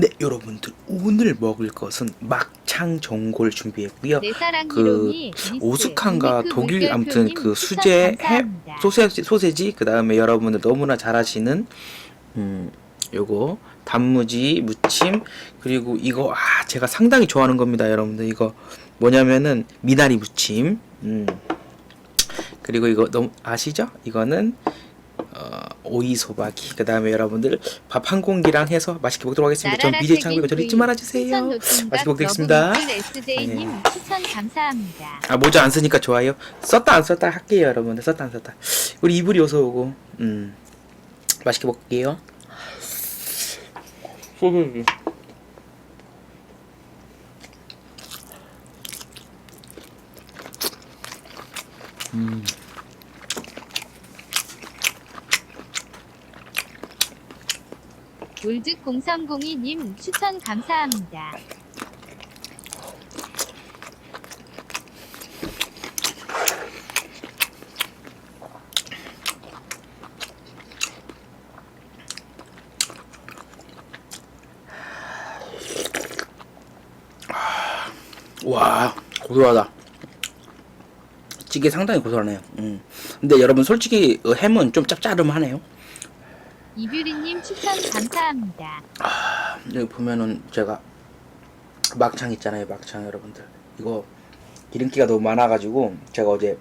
네, 여러분들 오늘 먹을 것은 막창 전골 준비했고요. 내 사랑 그 오스칸가 독일 아무튼 그 수제 해. 소세지 소세지 그 다음에 여러분들 너무나 잘 아시는 음 요거 단무지 무침 그리고 이거 아 제가 상당히 좋아하는 겁니다, 여러분들. 이거 뭐냐면은 미나리 무침. 음. 그리고 이거 너무 아시죠? 이거는 어, 오이 소박이. 그 다음에 여러분들 밥 한 공기랑 해서 맛있게 먹도록 하겠습니다. 전 BJ 창고가 저를 잊지 부인, 말아 주세요. 추천 노총각 맛있게 먹겠습니다. SJ님 추천 감사합니다. 아 모자 안 쓰니까 좋아요. 썼다 안 썼다 할게요 여러분들 썼다 안 썼다. 우리 이불이 어서 오고 음 맛있게 먹게요. 소고기. 음. 울즈 0302님 추천 감사합니다. 와 고소하다. 찌개 상당히 고소하네요. 음. 근데 여러분 솔직히 어, 햄은 좀 짭짤하네요. 이뷰 리님 추천 감사합니다. 여기 보면은 제가 막창 있잖아요 막창 여러분들. 이거 기름기가 너무 많아가지고 제가 어제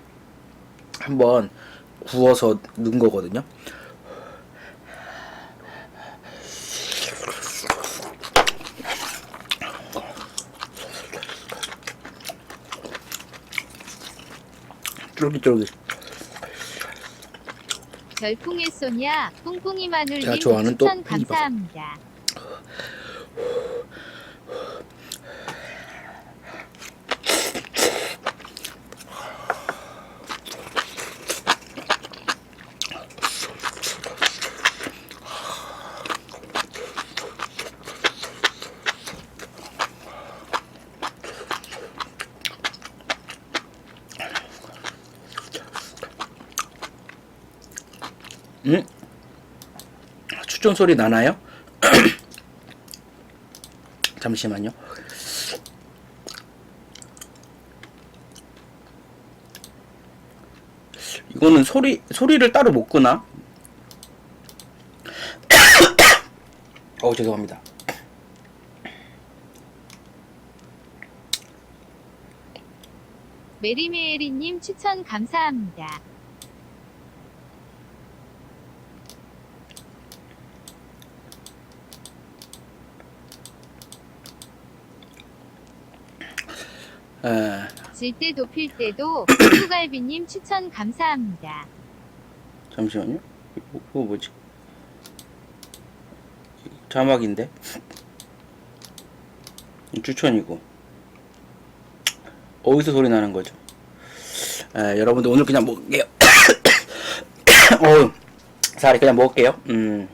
한번 구워서 넣은 거거든요. 쫄깃쫄깃 별풍의 소냐 뿡뿡이 좋아하는 또 추천 팽이버섯. 감사합니다. 음? 추천 소리 나나요? 잠시만요. 이거는 소리 소리를 따로 못 끄나? 어 죄송합니다. 메리메리님 추천 감사합니다. 에, 질때 돕힐 때도 후갈비님 추천 감사합니다. 잠시만요. 이거, 이거 뭐지? 자막인데 이 추천이고 어디서 소리 나는 거죠? 에, 여러분들 오늘 그냥 먹을게요. 어, 살이 그냥 먹을게요. 음.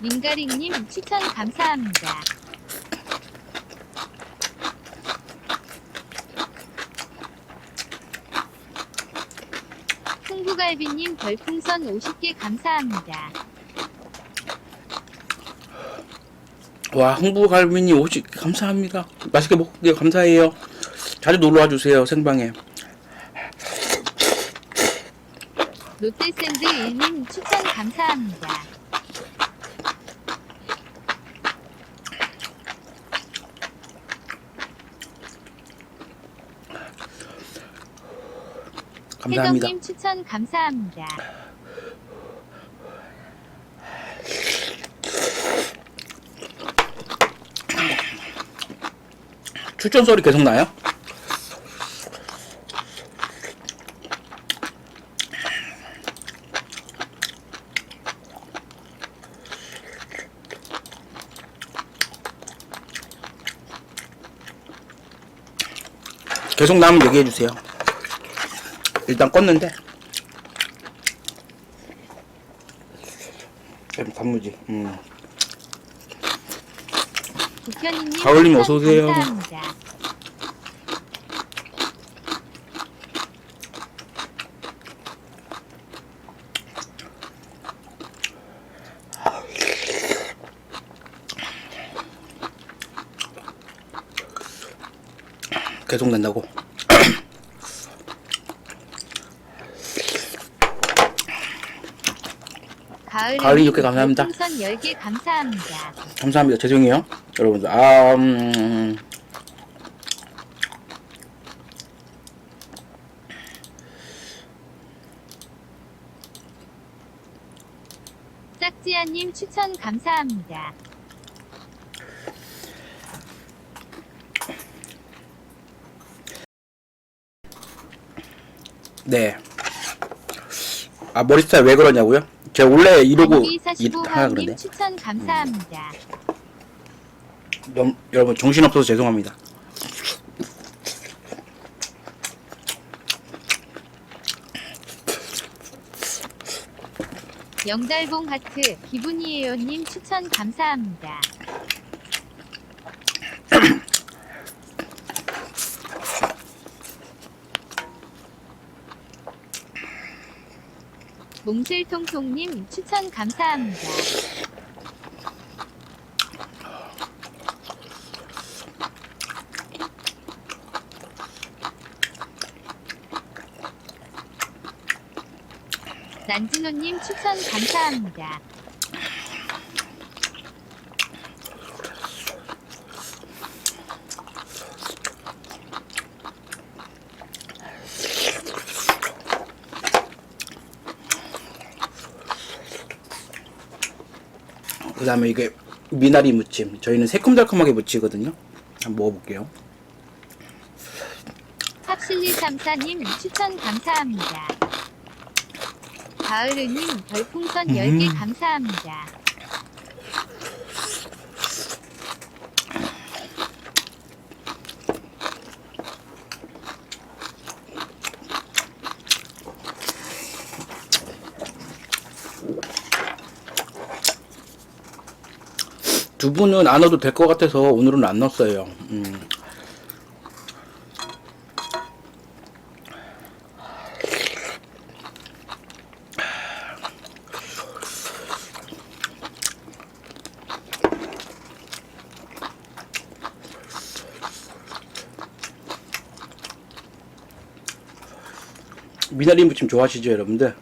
민가링님 추천 감사합니다. 흥부갈비님 별풍선 50개 감사합니다. 와 흥부갈비님 오시 감사합니다. 맛있게 먹을게요. 감사해요. 자주 놀러와 주세요 생방에. 롯데샌드 1님 추천 감사합니다. 감사합니다. 혜정님 추천 감사합니다. 추천 소리 계속 나요? 계속 나면 얘기해 주세요. 일단 껐는데 좀 단무지 음. 가을님 어서 오세요. 계속 낸다고 가을 가을이 육개 감사합니다. 풍선 10개 감사합니다. 감사합니다. 죄송해요. 여러분들. 아, 음, 짝지아님 추천 감사합니다. 네. 아, 머리 스타일 왜 그러냐고요? 제가 원래 이러고 그러네. 45화님 추천 감사합니다. 여, 여러분 정신 없어서 죄송합니다. 영달봉 하트 기분이에요님 추천 감사합니다. 몽실통통님 추천 감사합니다. 난진호님 추천 감사합니다. 그 다음에 이게 미나리 무침. 저희는 새콤달콤하게 무치거든요. 한번 먹어볼게요. 합실리34님 추천 감사합니다. 가을우님 별풍선 음. 10개 감사합니다. 두 분은 안 넣어도 될 것 같아서 오늘은 안 넣었어요. 음. 미나리 무침 좋아하시죠, 여러분들?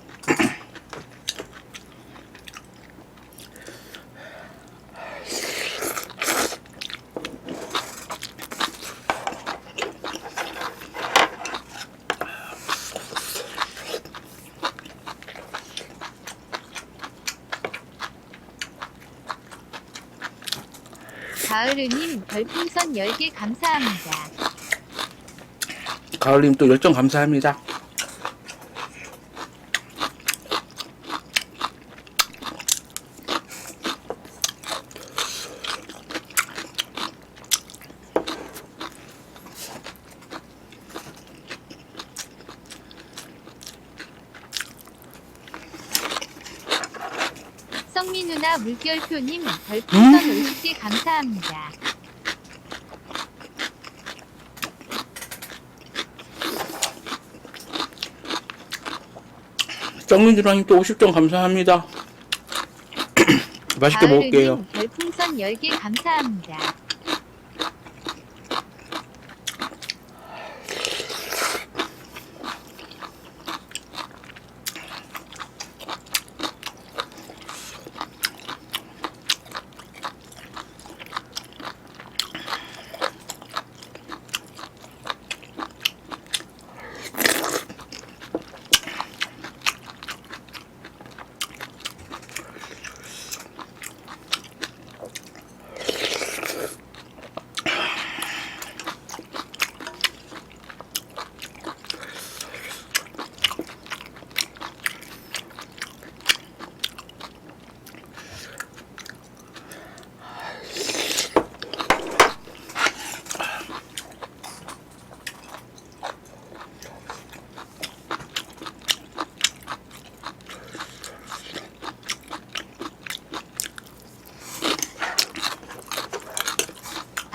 가을우님 별풍선 10개 감사합니다. 가을님 또 열정 감사합니다. 성미 누나 물결표님 별풍선 음. 50개 감사합니다. 정민주라님 또 50점 감사합니다. 맛있게 먹을게요. 별풍선 10개 감사합니다.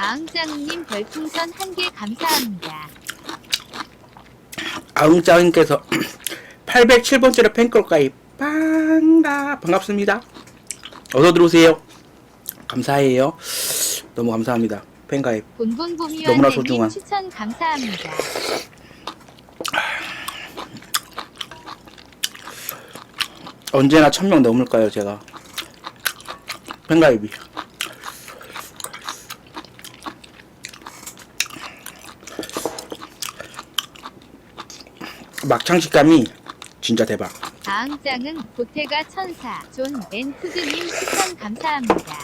아흥장님 별풍선 1개 감사합니다. 아웅짱님께서 807번째로 팬클럽 가입 반가 반갑습니다. 어서 들어오세요. 감사해요. 너무 감사합니다. 팬 가입. 너무나 본본봄이와님 소중한. 추천 감사합니다. 언제나 천명 넘을까요, 제가? 팬가입이. 막창 식감이 진짜 대박. 다음 장은 보태가 천사 존 앤푸드님 추천 감사합니다.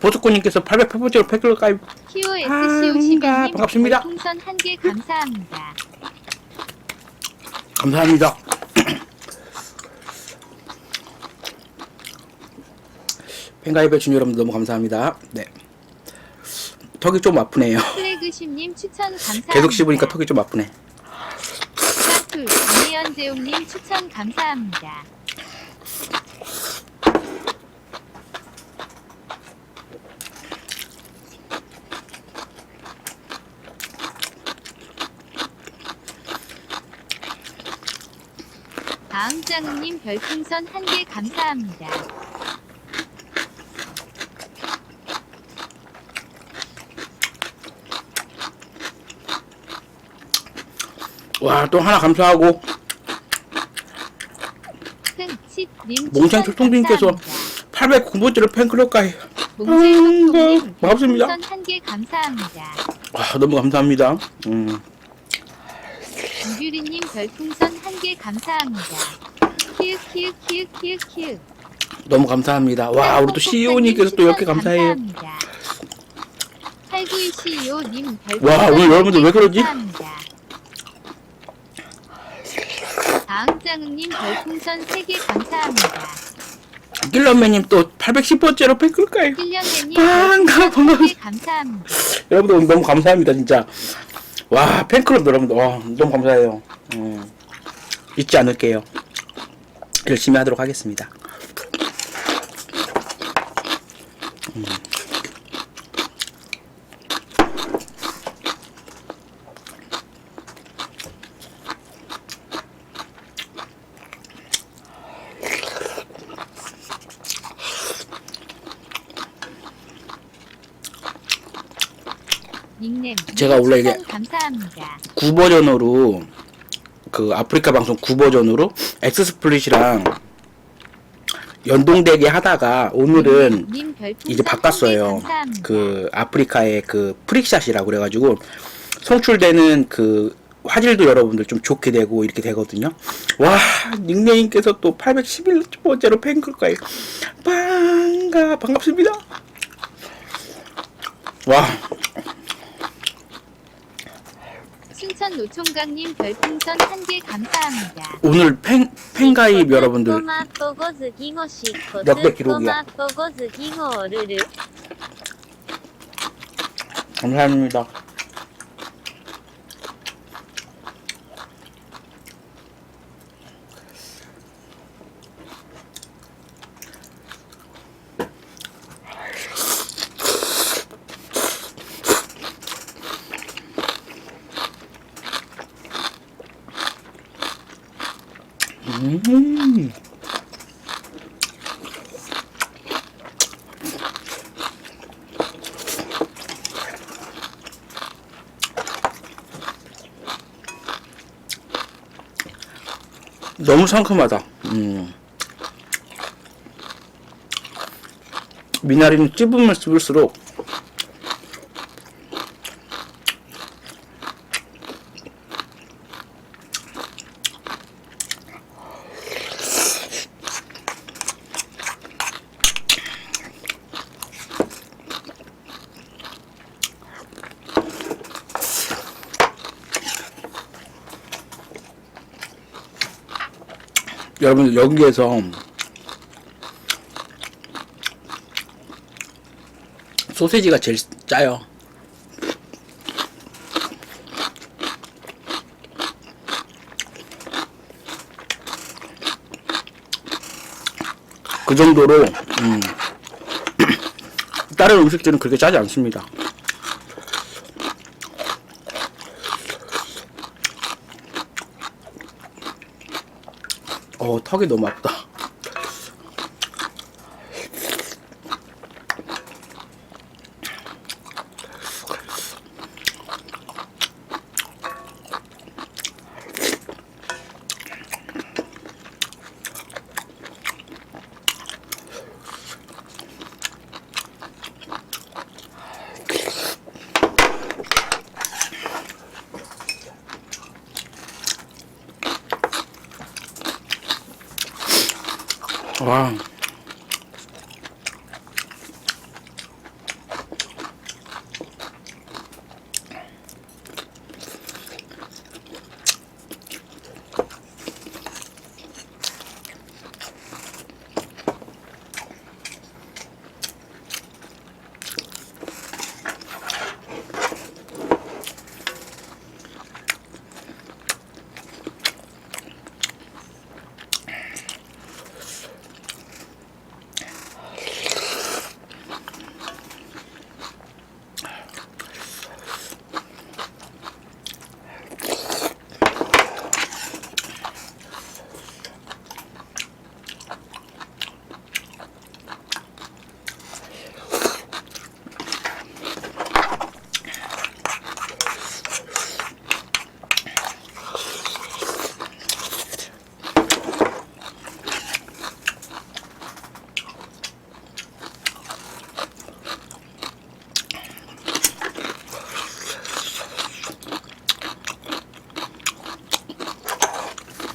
보스코님께서 808번째로 팬클럽 가입. QSC52님 반갑습니다. 풍선 한 개 감사합니다. 감사합니다. 팬가입해준 여러분 너무 감사합니다. 네. 턱이 좀 아프네요. 플래그십님 추천 감사합니다. 계속 씹으니까 턱이 좀 아프네. 사툴 김혜연재웅님 추천 감사합니다. 다음 장님 별풍선 한 개 감사합니다. 와, 또 하나 감사하고 몽창 감사합니다. 809번째로 팬클럽 가입. 몽제이덕동님 음, 반갑습니다. 한개 감사합니다. 와, 너무 감사합니다. 음, 이규리님 별풍선 한 개 감사합니다. 키읔 키읔 키읔 키읔 키읔. 너무 감사합니다. 와, 우리 또 CEO님께서 또 이렇게 감사해요. 89 CEO님 별풍선 와, 오늘 여러분들 왜 그러지? 감사합니다. 다음장님 별풍선 3개 감사합니다. 킬러맨님 또 810번째로 팬클럽 가입. 필령맨님 반가, 별풍선 3개 반갑습니다. 감사합니다. 여러분들 너무 감사합니다, 진짜. 와, 팬클럽 여러분들, 와, 너무 감사해요. 음, 잊지 않을게요. 열심히 하도록 하겠습니다. 음. 닉네임 제가 원래 이게 감사합니다. 9버전으로, 그 아프리카 방송 9버전으로 엑스스플릿이랑 연동되게 하다가 오늘은 님 이제 바꿨어요. 그 아프리카의 그 프릭샷이라고 그래가지고 송출되는 그 화질도 여러분들 좀 좋게 되고 이렇게 되거든요. 와 닉네임께서 또 811번째로 팬클까지 반가 반갑습니다. 와 추천 노총각님 별풍선 한 개 감사합니다. 오늘 팬, 팬가입 여러분들 몇개 기록이야? 감사합니다. 음. 너무 상큼하다. 음. 미나리는 찝으면 찝을수록 여러분 여기에서 소세지가 제일 짜요. 그 정도로 음, 다른 음식들은 그렇게 짜지 않습니다. 어 턱이 너무 아프다.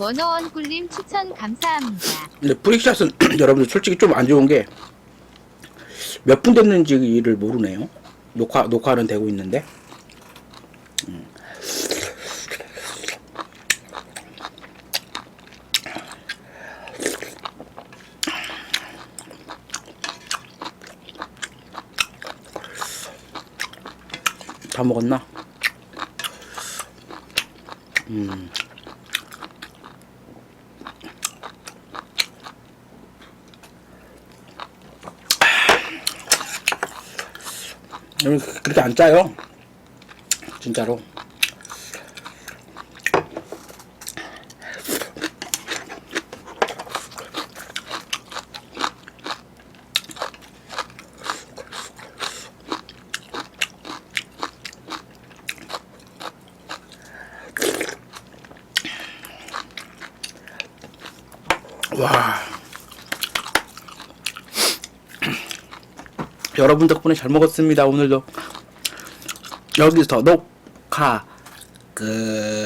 원어원 꿀님 추천 감사합니다. 근데 프릭샷은 여러분들 솔직히 좀 안 좋은 게 몇 분 됐는지를 모르네요. 녹화 녹화는 되고 있는데. 음. 다 먹었나? 음. 여러분 그렇게 안 짜요. 진짜로. 여러분 덕분에 잘 먹었습니다. 오늘도 여기서 녹화 끝.